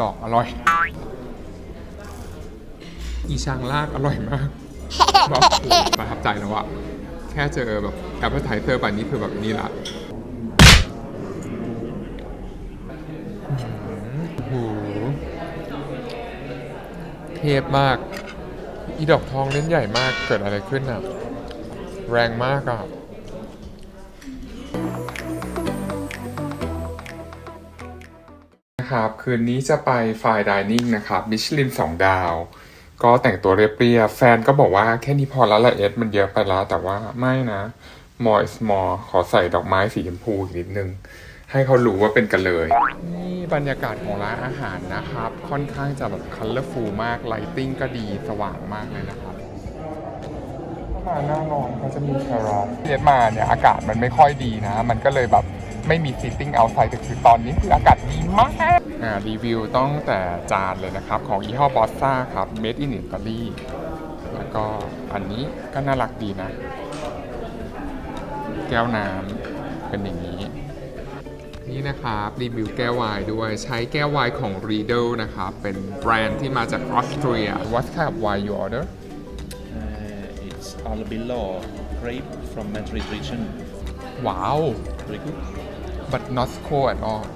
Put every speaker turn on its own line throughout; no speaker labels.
ดอกอร่อย อีช่างลากอร่อยมากแบบโอ้โหประทับใจแล้วอะแค่เจอแบบแอปเปิลไทเซอร์แบบนี้คือแบบนี้ละอื้อหือโอ้โหเทพมาก อีดอกทองเล่นใหญ่มากเกิดอะไรขึ้นอะแรงมากอะ นะครับ คืนนี้จะไปฟายดิเนิ่งนะครับมิชลิน2ดาว ก็แต่งตัวเรียบๆแฟนก็บอกว่าแค่นี้พอแล้วละเอสมันเยอะไปแล้ว แต่ว่าไม่นะ more is more ขอใส่ดอกไม้สีชมพูอีกนิดนึง ให้เขารู้ว่าเป็นกันเลย นี่บรรยากาศของร้านอาหารนะครับ ค่อนข้างจะแบบคัลเลอร์ฟูลมากไลติ้งก็ดีสว่างมากเลยนะครับมาหน้านอนเขาจะมีแครอทเรียนมาเนี่ยอากาศมันไม่ค่อยดีนะ มันก็เลยแบบ ไม่มีซิตติ้งเอาไซด์แต่คือตอนนี้คืออากาศดีมากอ่ารีวิวต้องแต่จานเลยนะครับ ของยี่ห้อบอสซ่าครับ made in Italy แล้วก็อันนี้ก็น่ารักดีนะ แก้วน้ำเป็นอย่างนี้ นี่นะครับรีวิวแก้วไวน์ด้วยใช้แก้วไวน์ของ Riedel นะครับ เป็นแบรนด์ที่มาจากออสเตรีย What kind of wine you order
Uh, it's Albillo grape from Madrid region.
ว้าว
Very good.
But not cold at all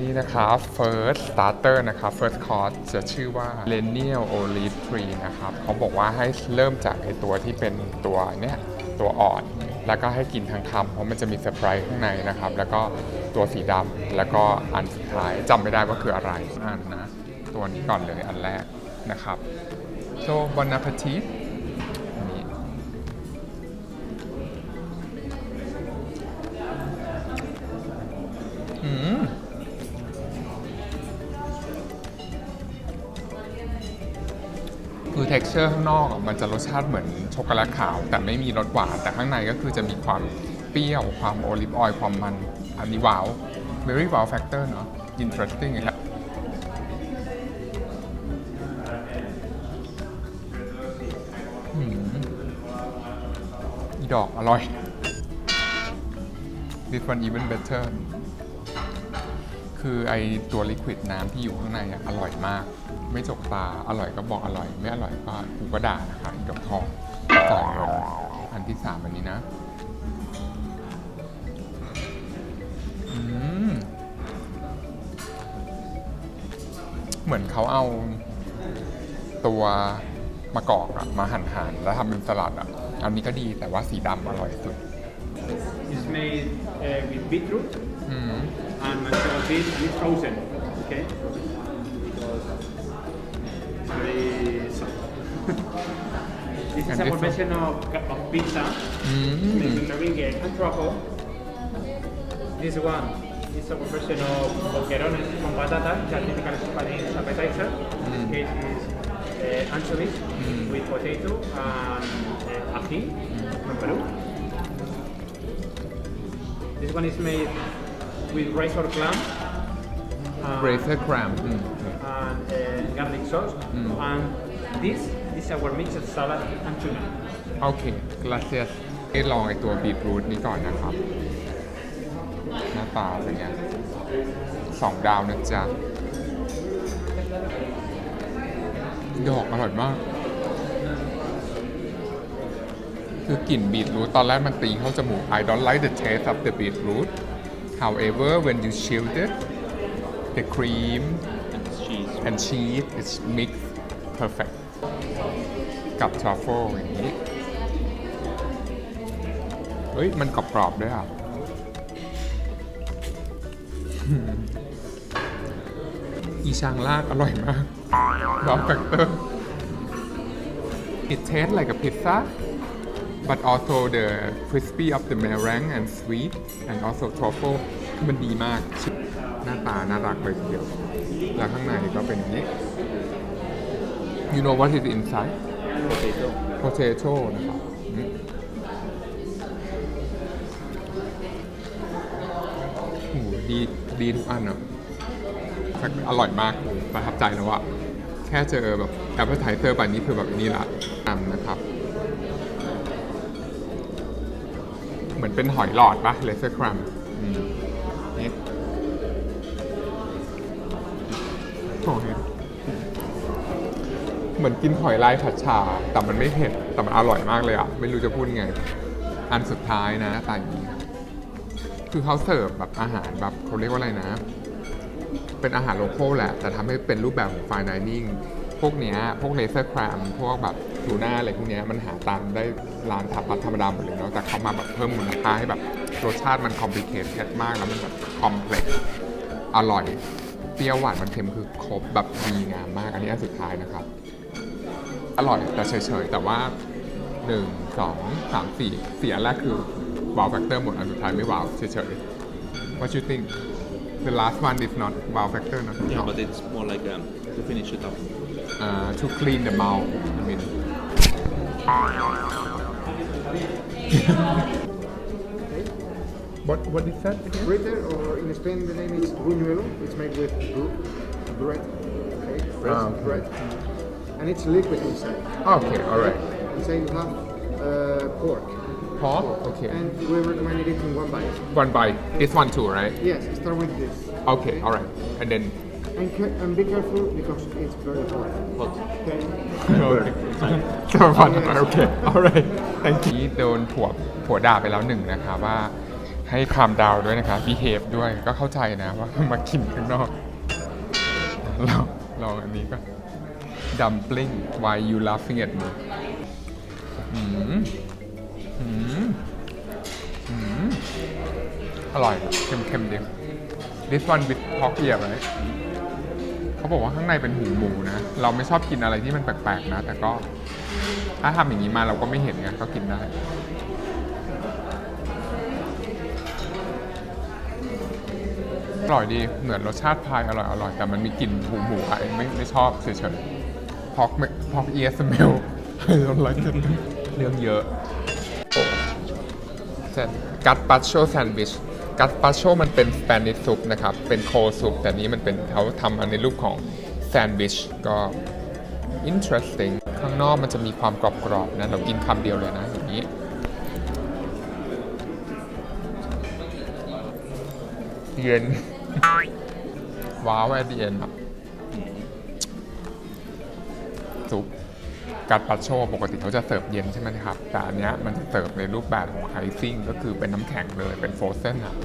นี่นะครับ first starter นะครับ first course จะชื่อว่า Lenial Olive Tree นะครับ เขาบอกว่าให้เริ่มจากไอตัวที่เป็นตัวเนี้ยตัวอ่อน แล้วก็ให้กินทั้งคำเพราะมันจะมีเซอร์ไพรส์ข้างในนะครับ แล้วก็ตัวสีดำแล้วก็อันสุดท้ายจำไม่ได้ว่าคืออะไรอ่านนะ ตัวนี้ก่อนเลยอันแรกนะครับ so bon appetit คือ texture ข้างนอกมันจะรสชาติเหมือนช็อกโกแลตขาว แต่ไม่มีรสหวานแต่ข้างในก็คือจะมีความเปรี้ยวความโอลิฟออยล์ความมัน อันนี้ว้าว very wow factor เนอะ interesting ครับดอกอร่อย this one even better คือไอตัวลิควิดน้ำที่อยู่ข้างในอะอร่อยมาก ไม่จกตาอร่อยก็บอกอร่อย ไม่อร่อยก็กูก็ด่านะคะอีกดอกทองจ่ายเงินอันที่สามอันนี้นะอืมเหมือนเขาเอาตัวมะกอกอะมาหั่นหั่นๆแล้วทำเป็นสลัดอะอันนี้ก็ดีแต่ว่าสีดำอร่อยสุด
It's made uh, with beetroot
อืม
and manchego beef with frozen. Okay? Because it's very soft. this is a formation of, of pizza
อืม
made with meringue and truffle. This one is a version of boquerones con patata, a typical Spanish appetizer. In this case is uh, anchovies with potato and uh, ají from Peru. This one is made with rice or clam. and-
เรเซอร์ครามอืม
and uh, garlic sauce. And this, this is our mixed salad and tuna.
โอเค gracias ให้ลองไอตัวบีทรูทนี้ก่อนนะครับ หน้าตาเป็นไงสองดาวนะจ๊ะ ดอกอร่อยมาก คือกลิ่นบีทรูทตอนแรกมันตีเข้าจมูก I don't like the taste of the beetroot however when you chilled it the cream
And cheese.
and cheese is mixed perfect กับทรัฟเฟิลอย่างนี้ เฮ้ย มันกรอบๆด้วยอะ อีช่างลากอร่อยมากว้าวแฟกเตอร์ It tastes like a pizza but also the crispy of the meringue and sweet and also truffle มันดีมาก หน้าตาน่ารักเลยทีเดียว แล้วข้างในก็เป็นอย่างนี้ You know what is inside
Potato.
potato นะครับอืมโอ้โหดีดีทุกอันอะอร่อยมากประทับใจแล้วอะแค่เจอแบบแอปเปิลไทเซอร์แบบนี้คือแบบนี้ละอันนะครับ เป็นหอยหลอดปะเลเซอร์ครัมนี่โอเคเหมือนกินหอยลายผัดชา แต่มันไม่เผ็ด แต่มันอร่อยมากเลยอะ ไม่รู้จะพูดยังไง อันสุดท้ายนะหน้าตาอย่างนี้ คือเขาเสิร์ฟแบบอาหารแบบเขาเรียกว่าอะไรนะ เป็นอาหารโลโก้แหละ แต่ทำให้เป็นรูปแบบของ fine dining พวกเนี้ย พวกเลเซอร์คราม พวกแบบทูน่าอะไรพวกเนี้ย มันหาตามได้ ร้านทับธรรมดาหมดเลยเนาะแต่เขามาแบบเพิ่มมูลค่าให้แบบรสชาติมันคอมพลีเคทมากแล้วมันแบบคอมเพล็กซ์อร่อย เปรี้ยวหวานมันเค็มคือครบแบบดีงามมาก อันนี้อันสุดท้ายนะครับ อร่อยแต่เฉยๆ แต่ว่า 1 2 3 4สี่อันแรกคือว้าวแฟกเตอร์หมดอันสุดท้ายไม่ว้าวเฉยๆ What you think the last one is not wow factor not
Yeah,
not
but it's more like um, to finish it up.
uh, to clean the mouth I mean what what is that again
or in Spain the name is buñuelo. It's made with br- bread, okay, bread,
Ah, okay.
bread, and it's liquid inside.
okay alright
Inside you have uh, pork,
pork okay
and we recommend it in one bite.
one bite this one too right
Yes, start with this,
okay alright and then
and, and be careful because it's very hot.
Hot.
Okay.
okay สมพันธ์โอเค alright thank you โดนผัวผัวด่าไปแล้วหนึ่งนะคะว่าให้คามดาวด้วยนะคะ behave ด้วยก็เข้าใจนะว่ามากินข้างนอกลองลองอันนี้ก็ dumpling why you laughing at me อืมอืมอืมอร่อยอะเค็มๆดี this one with pork ear right เขาบอกว่าข้างในเป็นหูหมูนะ เราไม่ชอบกินอะไรที่มันแปลกๆนะ แต่ก็ถ้าทำอย่างนี้มาเราก็ไม่เห็นไงก็กินได้ อร่อยดี เหมือนรสชาติพายอร่อยอร่อยแต่มันมีกลิ่นหูหมูอะเองไม่ไม่ชอบเฉยๆพอกพอกเอียสเมลเราไลค์เรื่องเยอะเสร็จกัตปัชโชแซนด์วิช กัตปาโชมันเป็นสเปนิชซุปนะครับ เป็นโคซุป แต่นี้มันเป็นเขาทำมาในรูปของแซนด์วิชก็ interesting ข้างนอกมันจะมีความกรอบๆนะ เรากินคำเดียวเลยนะ อย่างนี้เย็นว้าวแอดเย็นครับ กัดปัชโชปกติเขาจะเสิร์ฟเย็นใช่ไหมครับ แต่อันเนี้ยมันจะเสิร์ฟในรูปแบบของไอซิ่งก็คือเป็นน้ำแข็งเลยเป็นโฟรเซนอะ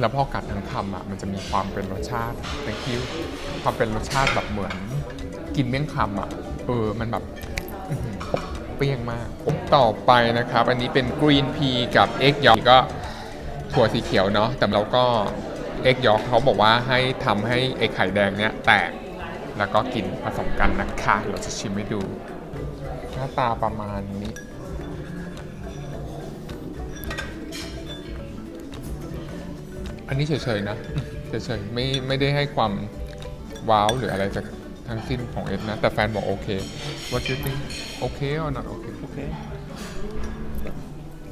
แล้วพอกัดทั้งคำอะมันจะมีความเป็นรสชาติในคิวความเป็นรสชาติแบบเหมือน กินเมี่ยงคำอะเออมันแบบเปรี้ยงมากต่อไปนะครับ อันนี้เป็นกรีนพีกับเอ็กยอก็ถั่วสีเขียวเนาะแต่เราก็เอ็กยอเขาบอกว่าให้ทำให้ไอไข่แดงเนี้ยแตก แล้วก็กินผสมกันนะคะเราจะชิมให้ดู หน้าตาประมาณนี้อันนี้เฉยๆนะเฉยๆไม่ไม่ได้ให้ความว้าวหรืออะไรจากทั้งสิ้นของเอ็ดนะ แต่แฟนบอกโอเค What do you think โอเค or not โอเค
Okay.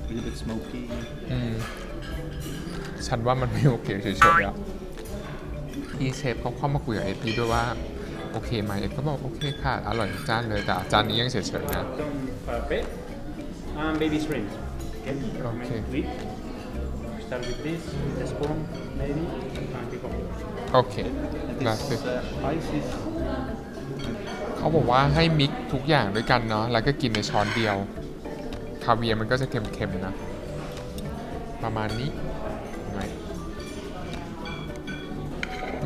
A little bit smoky.
อืมฉันว่ามันไม่โอเคเฉยๆอะพี่เชฟเขาเข้ามาคุยกับเอ็ดพี่ด้วยว่า โอเคไหมเอ็ดก็บอกโอเคค่ะ อร่อยทุกจานเลยแต่จานนี้ยังเฉยๆนะ
Some parfait and baby shrimps. Okay. recommend
Okay.
to eat. Start with this, with a spoon, maybe, and pick up.
โอเค
And
ลา
this
สิ
uh, ice is
เขาบอกว่าให้มิกซ์ทุกอย่างด้วยกันเนาะแล้วก็กินในช้อนเดียว คาเวียร์มันก็จะเค็มๆนะ ประมาณนี้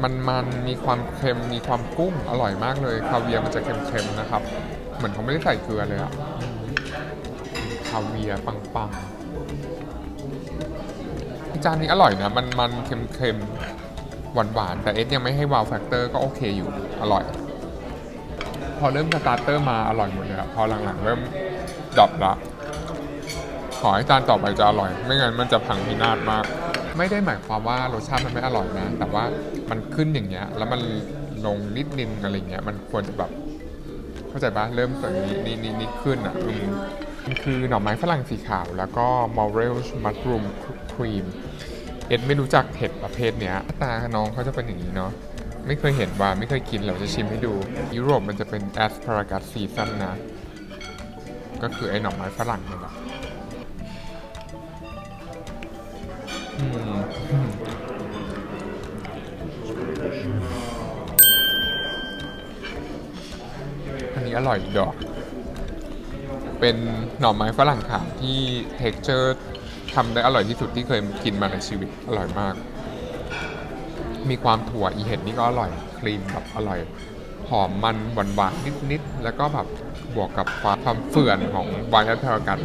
มันมันมีความเค็มมีความกุ้งอร่อยมากเลยคาเวียร์มันจะเค็มๆนะครับ เหมือนเขาไม่ได้ใส่เกลือเลยอะคาเวียร์ปังๆจานนี้อร่อยนะมันมันเค็มๆหวานๆแต่เอสยังไม่ให้วาวแฟกเตอร์ก็โอเคอยู่อร่อย พอเริ่มสตาร์เตอร์มาอร่อยหมดเลยอะพอหลังๆเริ่มดรอปละขอให้จานต่อไปจะอร่อย ไม่งั้นมันจะพังพินาศมาก ไม่ได้หมายความว่ารสชาติมันไม่อร่อยนะ แต่ว่ามันขึ้นอย่างเงี้ย แล้วมันลงนิดนินอะไรเงี้ย มันควรจะแบบ เข้าใจปะเริ่มจากนี้นี่นี่นี่ขึ้นอะอืมมันคือหน่อไม้ฝรั่งสีขาว แล้วก็ m o r e l mushroom cream เอ็ดไม่รู้จักเห็ดประเภทเนี้ยหน้าตาน้องเขาจะเป็นอย่างนี้เนาะไม่เคยเห็นว่าไม่เคยกินเราจะชิมให้ดู ยุโรปมันจะเป็น asparagus season นะ ก็คือไอ้หน่อไม้ฝรั่งนี่แหละ อันนี้อร่อยดอก เป็นหน่อไม้ฝรั่งขาวที่เท็กเจอร์ทำได้อร่อยที่สุดที่เคยกินมาในชีวิต อร่อยมาก มีความถั่วอีเห็ดนี่ก็อร่อย ครีมแบบอร่อย หอมมันหวานหวานนิดๆ แล้วก็แบบบวกกับความความเฟื่อนของไวน์แลปเปิลกัน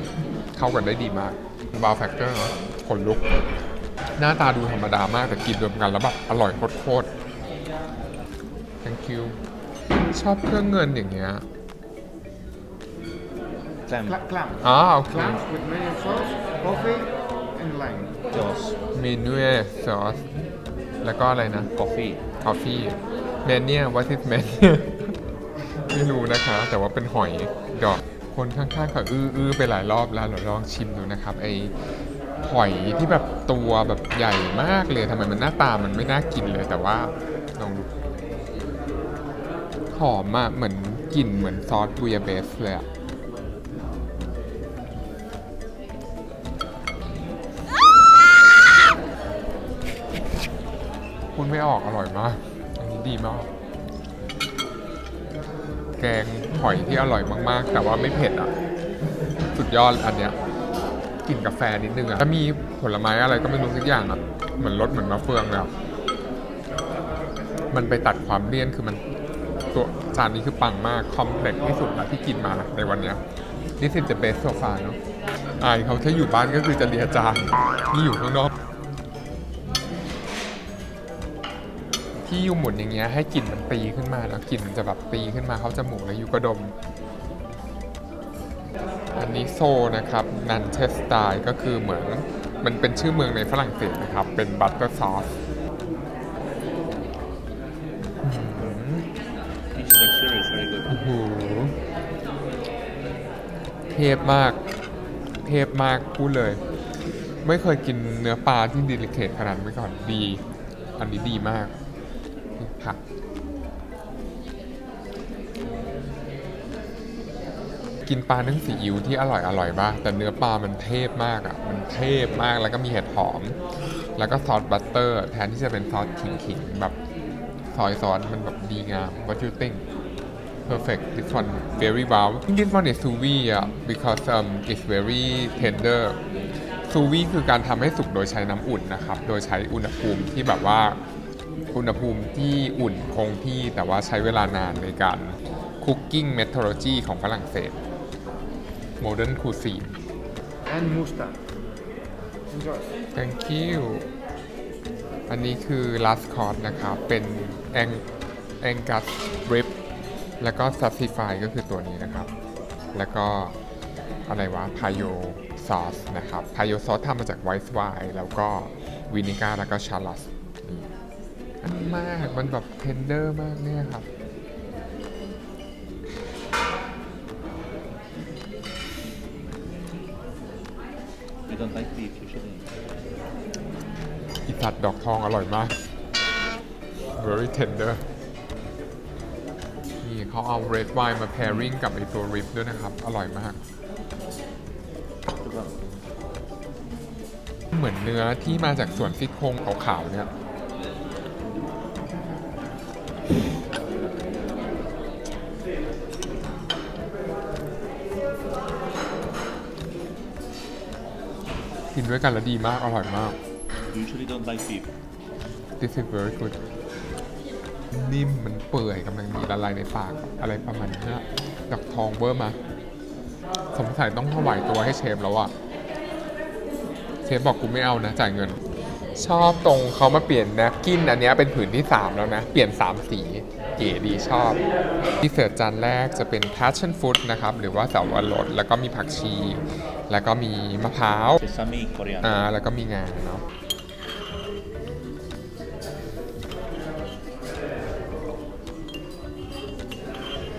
เข้ากันได้ดีมากบาวแฟกเตอร์ขนลุก หน้าตาดูธรรมดามากแต่กินรวมกันแล้วแบบอร่อยโคตรๆ thank you ชอบเครื่องเงินอย่างเงี้ย
Clam.
Cla- clam.
อ๋อโอเค
Clams with mayo sauce, coffee, and lime.
Jaws.
เมนูซอสแล้วก็อะไรนะ
Coffee.
คอฟฟี่แมนเนี่ยวัตถิแมนไม่รู้นะคะ แต่ว่าเป็นหอยดอกคนข้างๆเขาอื้ออื้อไปหลายรอบแล้วเราลองชิมดูนะครับ ไอ หอยที่แบบตัวแบบใหญ่มากเลยทำไมมันหน้าตามันไม่น่ากินเลยแต่ว่าลองดูหอมมากเหมือนกลิ่นเหมือนซอสบูยาเบสเลยอะคุณไม่ออกอร่อยมาก อันนี้ดีมาก แกงหอยที่อร่อยมากๆ แต่ว่าไม่เผ็ดอะ สุดยอดอันเนี้ย ลิ่นกาแฟนิดนึงอะถ้ามีผลไม้อะไรก็ไม่รู้สักอย่างอะเหมือนรสเหมือนมะเฟืองเลยอะมันไปตัดความเลี่ยนคือมันตัวจานนี้คือปังมากคอมเพล็กซ์ที่สุดละที่กินมาในวันเนี้ยนี่สิจะเบสโซฟาเนาะอายเขาถ้าอยู่บ้านก็คือจะเลียจานนี่อยู่ข้างนอก ที่ยูหมุนอย่างเงี้ยให้กลิ่นมันตีขึ้นมาแล้วกลิ่นมันจะแบบตีขึ้นมาเข้าจมูกแล้วยูก็ดม อันนี้โซนะครับนันเชสไตล์ก็คือเหมือนมันเป็นชื่อเมืองในฝรั่งเศสนะครับ เป็นบัตเตอร์ซอส
Each texture is very good.
โอ้โหเทพมาก เทพมากพูดเลย ไม่เคยกินเนื้อปลาที่ดีลิเคทขนาดนี้มาก่อนดี อันนี้ดีมากนี่ค่ กินปลานึ่งซีอิ๊วที่อร่อยอร่อยมากแต่เนื้อปลามันเทพมากอะมันเทพมากแล้วก็มีเห็ดหอม แล้วก็ซอสบัตเตอร์ แทนที่จะเป็นซอสขิงๆแบบซอยซอสมันแบบดีงาม What do you think perfect this one very wow this one is sous vide อะ because um it's very tender ซูวีคือการทำให้สุกโดยใช้น้ำอุ่นนะครับ โดยใช้อุณหภูมิที่แบบว่าอุณหภูมิที่อุ่นคงที่แต่ว่าใช้เวลานานในการ cooking methodology ของฝรั่งเศส modern cuisine
And mustard. Enjoy.
thank you อันนี้คือ last course นะครับ เป็น ang angus rib แล้วก็ sassify ก็คือตัวนี้นะครับ แล้วก็อะไรวะพายโยซอสนะครับพายโยซอสทำมาจากไวท์ไวน์แล้วก็วินิก้าแล้วก็ชาลัสนี่อันมาก มันแบบเทนเดอร์มากเนี่ยครับ
You don't like beef usually.
อีสัตว์ดอกทองอร่อยมาก very tender นี่เขาเอา red wine มา pairing กับไอตัว rib ด้วยนะครับ อร่อยมาก เหมือนเนื้อที่มาจากส่วนซี่โครงขาวๆเนี่ย ด้วยกันแล้วดีมาก อร่อยมาก
You usually don't like beef.
This is very good นิ่มมันเปื่อยกำลังดีละลายในปากอะไรประมาณนี้ดอกทองเบอร์มา สงสัยต้องถวายตัวให้เชฟแล้วอะเชฟบอกกูไม่เอานะ จ่ายเงิน ชอบตรงเขามาเปลี่ยนแนปกินอันเนี้ยเป็นผืนที่ 3 แล้วนะ เปลี่ยน 3 สี เก๋ดีชอบที่เสิร์ฟจานแรกจะเป็น passion fruit นะครับ หรือว่าเสาวรสแล้วก็มีผักชี แล้วก็มีมะพร้าว
Sesame, coriander.
อ่าแล้วก็มีงาเนาะ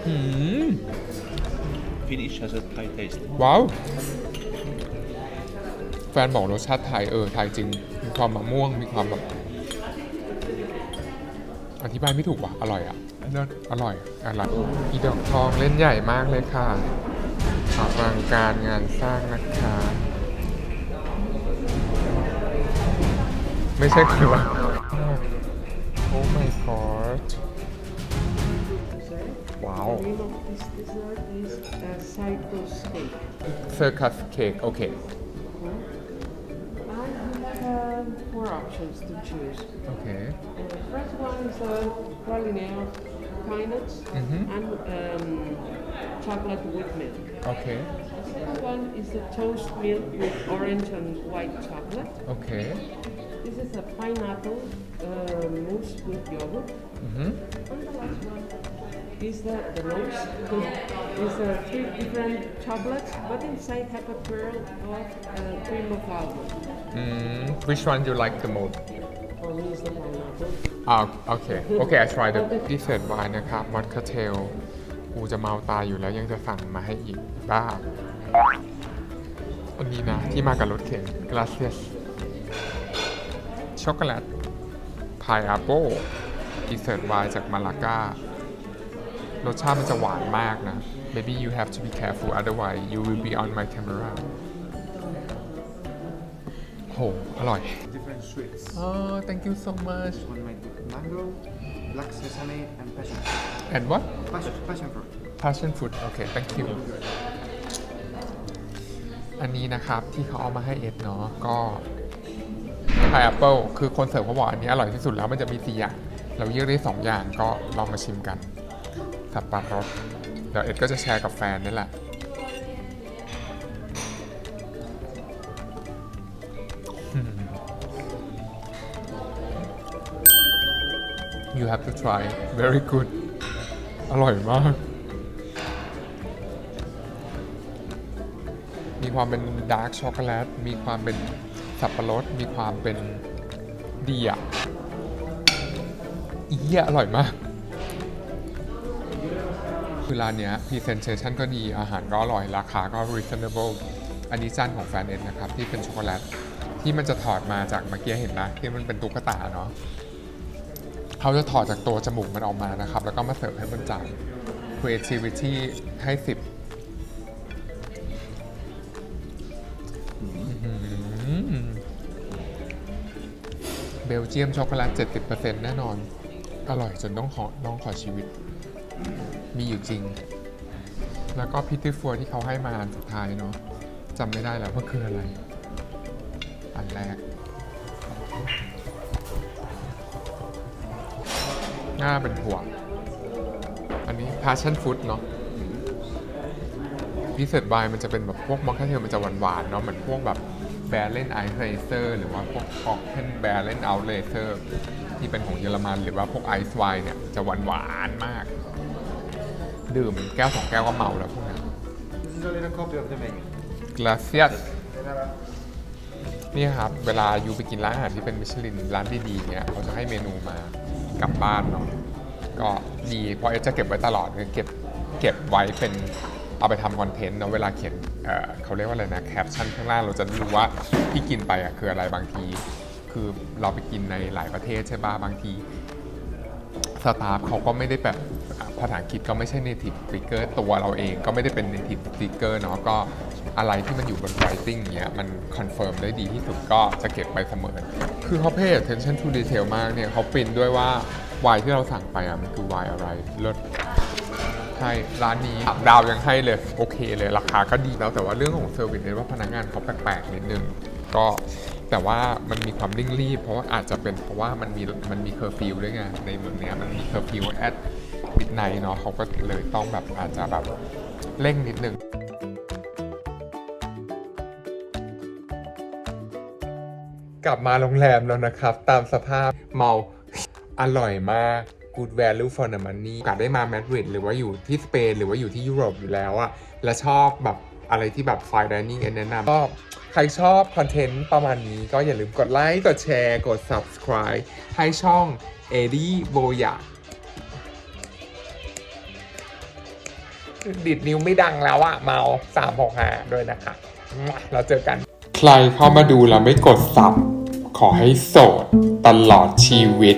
หืม
Finish has a Thai taste.
ว้าว แฟนบอกรสชาติไทยเออไทยจริง มีความมะม่วงมีความแบบอธิบายไม่ถูกว่ะอร่อยอะเลิศอร่อยอร่อยอีดอกทองเล่นใหญ่มากเลยค่ะอลังการงานสร้างนะคะไม่ใช่คือว่า โอ้ my god ว้ว้าว
The name of this dessert is uh, Cyprus cake.
circus cake โอเค
four options to choose.
Okay.
And the first one is uh, a vanilla, now peanuts Mhm. and um, chocolate with milk.
Okay.
The second one is a toast milk with orange and white chocolate.
Okay.
This is a pineapple uh, mousse with yogurt.
Mhm.
And the last one is the, the most. It's uh, three different chocolates, but inside have a pearl of uh, cream of almond.
Mm, which one you like the most
For me, is the pineapple.
อ่าโอเคโอเค I try the พิเศษไวน์นะครับมอดคาเทลกูจะเมาตายอยู่แล้วยังจะสั่งมาให้อีกบ้าอันนี้นะ ที่มากับรถเข็น gracias ช็อกโกแลตพายแอปเปิลพิเศษไวน์จากมาลาการสชาติมันจะหวานมากนะ maybe you have to be careful otherwise you will be on my camera โห อร่อย
Different sweets.
อ๋อ thank you so much
One made with mango, black sesame, and passion fruit.
and what
Passion, passion fruit.
passion fruit โอเค thank you อันนี้นะครับที่เขาเอามาให้เอ็ดเนาะก็พายแอปเปิลคือคนเสิร์ฟเขาบอกอันนี้อร่อยที่สุดแล้วมันจะมีสี่อย่างเราเลือกได้สองอย่างก็ลองมาชิมกันสับปะรดเดี๋ยวเอ็ดก็จะแชร์กับแฟนนี่แหละ you have to try very good อร่อยมาก มีความเป็นดาร์กช็อกโกแลต มีความเป็นสับปะรด มีความเป็นเดีอะอีเหี้ยอร่อยมาก คือร้านเนี้ย presentation ก็ดี อาหารก็อร่อย ราคาก็ reasonable อันนี้จานของแฟนเอ็นนะครับ ที่เป็นช็อกโกแลต ที่มันจะถอดมาจากเมื่อกี้เห็นนะที่มันเป็นตุ๊กตาเนาะ เขาจะถอดจากตัวจมูกมันออกมานะครับ แล้วก็มาเสิร์ฟให้บนจาน creativity ให้ 10เบลเจียมช็อกโกแลต70%แน่นอน อร่อยจนต้องขอน้องขอชีวิต มีอยู่จริง แล้วก็พิตตี้ฟัวที่เขาให้มาอันสุดท้ายเนาะจำไม่ได้แล้วว่าคืออะไร อันแรก หน้าเป็นถั่ว อันนี้ passion fruit เนาะพิเศษไวน์มันจะเป็นแบบพวกมอคเทลมันจะหวานๆเนาะเหมือนพวกแบบแบร์เล่นไอซ์เลเซอร์หรือว่าพวกออกเทนแบร์เล่นเอาเลเซอร์ที่เป็นของเยอรมันหรือว่าพวกไอซ์ไวน์เนี่ยจะหวานๆมาก ดื่มแก้วสองแก้วก็เมาแล้วพวกนั้น
This is a little copy of the menu.
gracias นี่ครับ เวลายูไปกินร้านอาหารที่เป็นมิชลินร้านดีๆเนี่ยเขาจะให้เมนูมา กลับบ้านเนาะก็ดีเพราะเอสจะเก็บไว้ตลอดคือเก็บเก็บไว้เป็นเอาไปทำคอนเทนต์เนาะเวลาเขียนเเขาเรียกว่าอะไรนะแคปชั่นข้างล่างเราจะรู้ว่าที่กินไปอะคืออะไรบางที คือเราไปกินในหลายประเทศใช่ป่ะบางทีสตาฟเขาก็ไม่ได้แบบภาษาอังกฤษก็ไม่ใช่ native speaker ตัวเราเองก็ไม่ได้เป็น native speaker เนาะก็อะไรที่มันอยู่บน writing เนี้ยมัน confirm ได้ดีที่สุดก็จะเก็บไปเสมอ คือเขา pay attention to detail มากเนี่ยเขาปรินด้วยว่าวายที่เราสั่งไปอะมันคือวายอะไรเลิศใช่ร้านนี้ดาวยังให้เลย โอเคเลยราคาก็ดีแล้วแต่ว่าเรื่องของเซอร์วิสเนี่ยว่าพนักงานเขาแปลกๆนิดนึงก็แต่ว่ามันมีความเร่งรีบ เพราะว่าอาจจะเป็นเพราะว่ามันมีมันมีเคอร์ฟิวด้วยไงในเมืองเนี้ยมันมีเคอร์ฟิวแอดมิดไนเนาะเขาก็เลยต้องแบบอาจจะแบบเร่งนิดนึง กลับมาโรงแรมแล้วนะครับ ตามสภาพเมาอร่อยมาก good value for the money โอกาสได้มามาดริดหรือว่าอยู่ที่สเปนหรือว่าอยู่ที่ยุโรปอยู่แล้วอะและชอบแบบอะไรที่แบบ fine dining แนะนำก็ใครชอบคอนเทนต์ประมาณนี้ก็อย่าลืมกดไลค์ กดแชร์ กด subscribe ให้ช่องเอดี้โบยาดิดนิ้วไม่ดังแล้วอะเมา365ด้วยนะคะ เราเจอกัน ใครเข้ามาดูแล้วไม่กดสับขอให้โสดตลอดชีวิต